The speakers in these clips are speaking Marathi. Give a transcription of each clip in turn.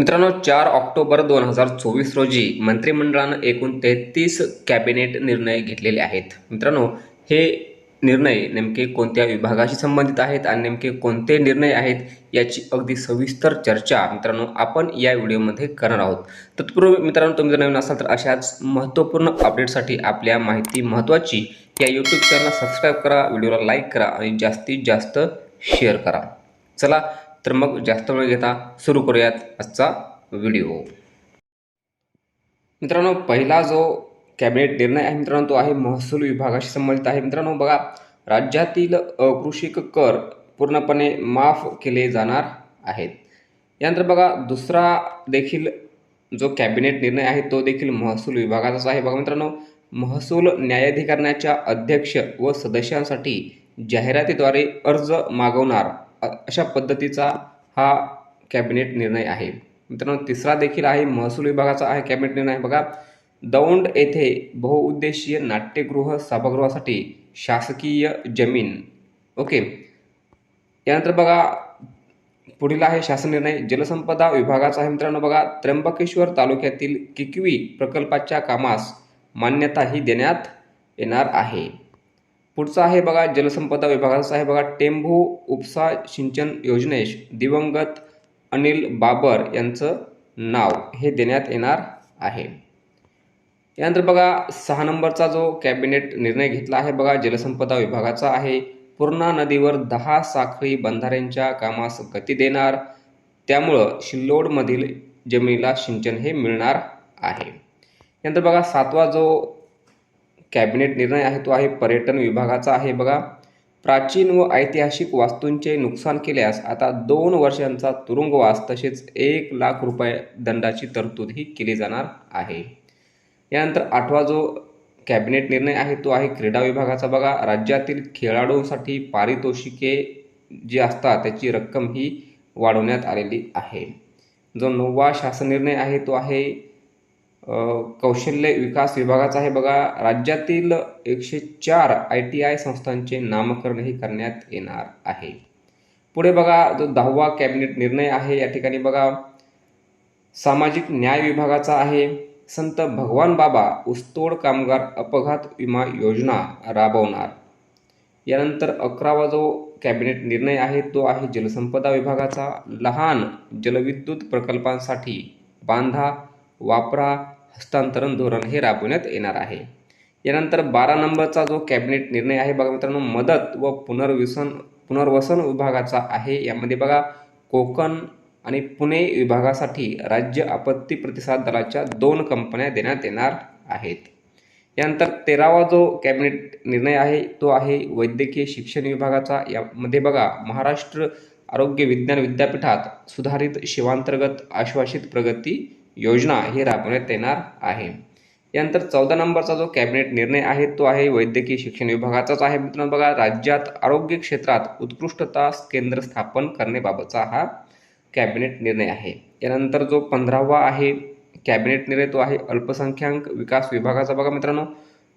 मित्रांनो चार ऑक्टोबर दोन हजार चोवीस रोजी मंत्रिमंडळानं एकूण तेहतीस कॅबिनेट निर्णय घेतलेले आहेत. मित्रांनो हे निर्णय नेमके कोणत्या विभागाशी संबंधित आहेत आणि नेमके कोणते निर्णय आहेत याची अगदी सविस्तर चर्चा मित्रांनो आपण या व्हिडिओमध्ये करणार आहोत. तत्पूर्वी मित्रांनो तुम्ही जर नवीन असाल तर अशाच महत्त्वपूर्ण अपडेटसाठी आपल्या माहिती महत्त्वाची या यूट्यूब चॅनलला सबस्क्राईब करा व्हिडिओला लाईक करा आणि जास्तीत जास्त शेअर करा. चला तर मग जास्त वेळ घेता सुरू करूयात आजचा व्हिडिओ मित्रांनो पहिला जो कॅबिनेट निर्णय आहे मित्रांनो तो आहे महसूल विभागाशी संबंधित आहे. मित्रांनो बघा राज्यातील अकृषिक कर पूर्णपणे माफ केले जाणार आहेत. यानंतर बघा दुसरा देखील जो कॅबिनेट निर्णय आहे तो देखील महसूल विभागाचाच आहे. बघा मित्रांनो महसूल न्यायाधिकरणाच्या अध्यक्ष व सदस्यांसाठी जाहिरातीद्वारे अर्ज मागवणार अशा पद्धतीचा हा कॅबिनेट निर्णय आहे. मित्रांनो तिसरा देखील आहे महसूल विभागाचा आहे कॅबिनेट निर्णय. बघा दौंड येथे बहुउद्देशीय नाट्यगृह सभागृहासाठी शासकीय जमीन. ओके. यानंतर बघा पुढील आहे शासन निर्णय. जलसंपदा विभागाचा आहे मित्रांनो. बघा त्र्यंबकेश्वर तालुक्यातील किकवी प्रकल्पाच्या कामास मान्यताही देण्यात येणार आहे. पुढचा आहे बघा जलसंपदा विभागाचा आहे बघा टेंभू उपसा सिंचन योजनेश दिवंगत अनिल बाबर यांचं नाव हे देण्यात येणार आहे. यानंतर बघा सहा नंबरचा जो कॅबिनेट निर्णय घेतला आहे बघा जलसंपदा विभागाचा आहे. पूर्णा नदीवर दहा साखळी बंधाऱ्यांच्या कामास गती देणार त्यामुळं शिल्लोडमधील जमिनीला सिंचन हे मिळणार आहे. यानंतर बघा सातवा जो कॅबिनेट निर्णय आहे तो आहे पर्यटन विभागाचा आहे. बघा प्राचीन व ऐतिहासिक वास्तूंचे नुकसान केल्यास आता दोन वर्षांचा तुरुंगवास तसेच एक लाख रुपये दंडाची तरतूद ही केली जाणार आहे. यानंतर आठवा जो कॅबिनेट निर्णय आहे तो आहे क्रीडा विभागाचा. बघा राज्यातील खेळाडूंसाठी पारितोषिके जी असतात त्याची रक्कम ही वाढवण्यात आलेली आहे. जो नववा शासन निर्णय आहे तो आहे कौशल्य विकास विभागाचा आहे. बघा राज्यातील एकशे चार आय टी आय संस्थांचे नामकरणही करण्यात येणार आहे. पुढे बघा जो दहावा कॅबिनेट निर्णय आहे या ठिकाणी बघा सामाजिक न्याय विभागाचा आहे. संत भगवान बाबा उस्तोड कामगार अपघात विमा योजना राबवणार. यानंतर अकरावा जो कॅबिनेट निर्णय आहे तो आहे जलसंपदा विभागाचा. लहान जलविद्युत प्रकल्पांसाठी बांधा वापरा हस्तांतरण धोरण हे राबवण्यात येणार आहे. यानंतर बारा नंबरचा जो कॅबिनेट निर्णय आहे बघा मित्रांनो मदत व पुनर्वसन पुनर्वसन विभागाचा आहे. यामध्ये बघा कोकण आणि पुणे विभागासाठी राज्य आपत्ती प्रतिसाद दलाच्या दोन कंपन्या देण्यात येणार आहेत. यानंतर तेरावा जो कॅबिनेट निर्णय आहे तो आहे वैद्यकीय शिक्षण विभागाचा. यामध्ये बघा महाराष्ट्र आरोग्य विज्ञान विद्यापीठात सुधारित शिवांतर्गत आश्वासित प्रगती योजना ही राबवण्यात येणार आहे. यानंतर चौदा नंबरचा जो कॅबिनेट निर्णय आहे तो आहे वैद्यकीय शिक्षण विभागाचाच आहे मित्रांनो. बघा राज्यात आरोग्य क्षेत्रात उत्कृष्टता केंद्र स्थापन करण्याबाबतचा हा कॅबिनेट निर्णय आहे. यानंतर जो पंधरावा आहे कॅबिनेट निर्णय तो आहे अल्पसंख्याक विकास विभागाचा. बघा मित्रांनो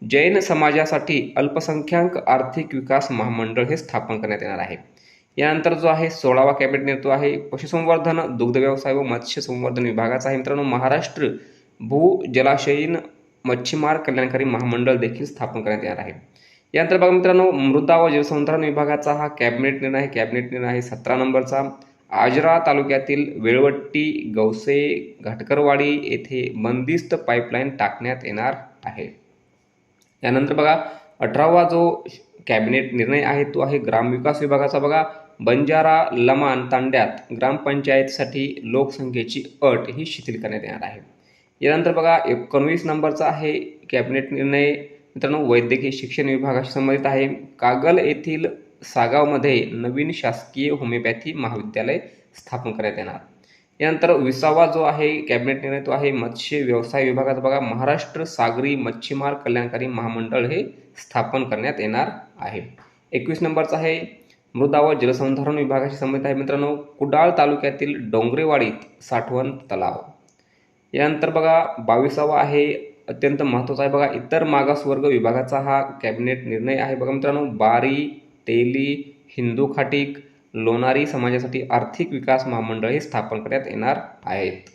जैन समाजासाठी अल्पसंख्याक आर्थिक विकास महामंडळ हे स्थापन करण्यात येणार आहे. यानंतर जो आहे सोळावा कॅबिनेट निर्णय तो आहे पशुसंवर्धन दुग्ध व्यवसाय व मत्स्य संवर्धन विभागाचा आहे मित्रांनो. महाराष्ट्र भू जलाशयीन मच्छीमार कल्याणकारी महामंडळ देखील स्थापन करण्यात येणार आहे. यानंतर बघा मित्रांनो मृदा व जलसंधारण विभागाचा हा कॅबिनेट निर्णय आहे. कॅबिनेट निर्णय आहे सतरा नंबरचा. आजरा तालुक्यातील वेळवट्टी गौसे घाटकरवाडी येथे बंदिस्त पाईपलाईन टाकण्यात येणार आहे. यानंतर बघा अठरावा जो कॅबिनेट निर्णय आहे तो आहे ग्रामविकास विभागाचा. बघा बंजारा लमान तांड्यात ग्रामपंचायतीसाठी लोकसंख्येची अट ही शिथिल करण्यात येणार आहे. यानंतर बघा एकोणवीस नंबरचा आहे कॅबिनेट निर्णय. मित्रांनो वैद्यकीय शिक्षण विभागाशी संबंधित आहे. कागल येथील सागावमध्ये नवीन शासकीय होमिओपॅथी महाविद्यालय स्थापन करण्यात येणार. यानंतर विसावा जो आहे कॅबिनेट निर्णय तो आहे. मत्स्य व्यवसाय विभागाचा बघा महाराष्ट्र सागरी मच्छीमार कल्याणकारी महामंडळ हे स्थापन करण्यात येणार आहे. एकवीस नंबरचा आहे मृदा व जलसंधारण विभागाशी संबंधित आहे मित्रांनो. कुडाळ तालुक्यातील डोंगरेवाडीत साठवण तलाव. यानंतर बघा बावीसावा आहे अत्यंत महत्त्वाचा आहे बघा इतर मागासवर्ग विभागाचा हा कॅबिनेट निर्णय आहे बघा मित्रांनो. बारी तेली हिंदू खाटीक लोणारी समाजासाठी आर्थिक विकास महामंडळ हे स्थापन करण्यात येणार आहेत.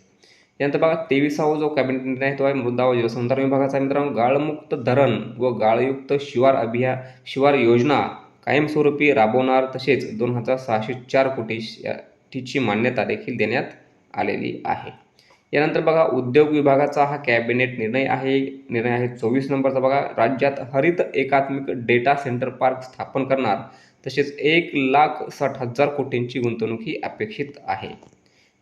यानंतर बघा तेविसावा जो कॅबिनेट निर्णय आहे तो आहे मृदा व जलसंधारण विभागाचा आहे मित्रांनो. गाळमुक्त धरण व गाळयुक्त शिवार अभिया शिवार योजना कायमस्वरूपी राबवणार तसेच दोन हजार सहाशे चार कोटी टीची मान्यता देखील देण्यात आलेली आहे. यानंतर बघा उद्योग विभागाचा हा कॅबिनेट निर्णय आहे. निर्णय आहे चोवीस नंबरचा. बघा राज्यात हरित एकात्मिक डेटा सेंटर पार्क स्थापन करणार तसेच एक लाख साठ हजार कोटींची गुंतवणूक ही अपेक्षित आहे.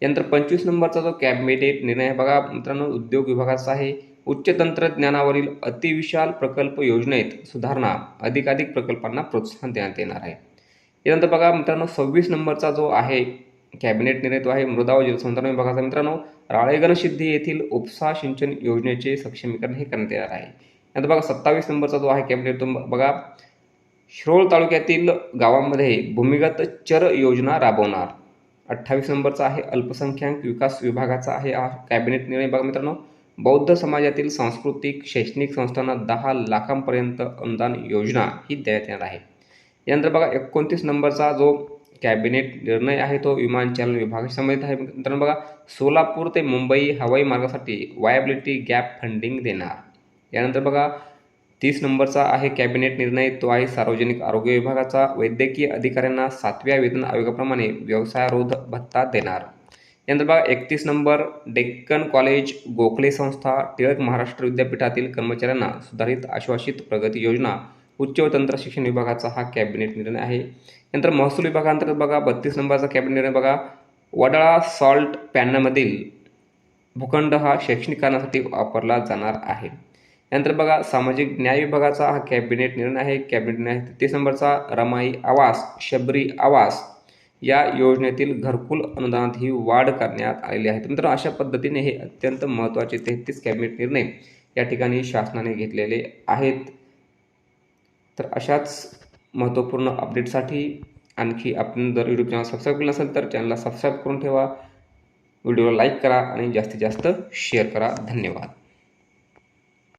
यानंतर पंचवीस नंबरचा जो कॅबिनेट निर्णय बघा मित्रांनो उद्योग विभागाचा आहे. उच्च तंत्रज्ञानावरील अतिविशाल प्रकल्प योजनेत सुधारणा अधिकाधिक प्रकल्पांना प्रोत्साहन देण्यात येणार आहे. यानंतर बघा मित्रांनो सव्वीस नंबरचा जो आहे कॅबिनेट निर्णय तो आहे मृदा व जलसंधारण विभागाचा. मित्रांनो राळेगणसिद्धी येथील उपसा सिंचन योजनेचे सक्षमीकरण हे करण्यात येणार आहे. यानंतर बघा सत्तावीस नंबरचा जो आहे कॅबिनेट तो बघा शिरोळ तालुक्यातील गावामध्ये भूमिगत चर योजना राबवणार. अठ्ठावीस नंबरचा आहे अल्पसंख्याक विकास विभागाचा आहे हा कॅबिनेट निर्णय. बघा मित्रांनो बौद्ध समाजातील सांस्कृतिक शैक्षणिक संस्थांना दहा लाखांपर्यंत अनुदान योजना ही देण्यात येणार आहे. यानंतर बघा एकोणतीस नंबरचा जो कॅबिनेट निर्णय आहे तो विमानचालन विभागाशी संबंधित आहे. मित्रांनो बघा सोलापूर ते मुंबई हवाई मार्गासाठी वायबिलिटी गॅप फंडिंग देणार. यानंतर बघा तीस नंबरचा आहे कॅबिनेट निर्णय तो आहे सार्वजनिक आरोग्य विभागाचा. वैद्यकीय अधिकाऱ्यांना सातव्या वेतन आयोगाप्रमाणे व्यवसायारोध भत्ता देणार. यानंतर बघा एकतीस नंबर डेक्कन कॉलेज गोखले संस्था टिळक महाराष्ट्र विद्यापीठातील कर्मचाऱ्यांना सुधारित आश्वासित प्रगती योजना उच्च व तंत्र शिक्षण विभागाचा हा कॅबिनेट निर्णय आहे. नंतर महसूल विभागांतर्गत बघा बत्तीस नंबरचा कॅबिनेट निर्णय बघा. वडाळा सॉल्ट पॅनमधील भूखंड हा शैक्षणिक कारणासाठी वापरला जाणार आहे. यानंतर बघा सामाजिक न्याय विभागाचा हा कॅबिनेट निर्णय आहे. कॅबिनेट निर्णय तेहतीस नंबरचा रमाई आवास शबरी आवास या योजनेतील घरकुल अनुदानात ही वाढ करण्यात आलेली आहे. मित्रांनो अशा पद्धतीने हे अत्यंत महत्त्वाचे तेहतीस कॅबिनेट निर्णय या ठिकाणी शासनाने घेतलेले आहेत. तर अशाच महत्त्वपूर्ण अपडेटसाठी आणखी आपण जर यूट्यूब चॅनल सबस्क्राईब केलं नसेल तर चॅनलला सबस्क्राईब करून ठेवा. व्हिडिओला लाईक करा आणि जास्तीत जास्त शेअर करा. धन्यवाद.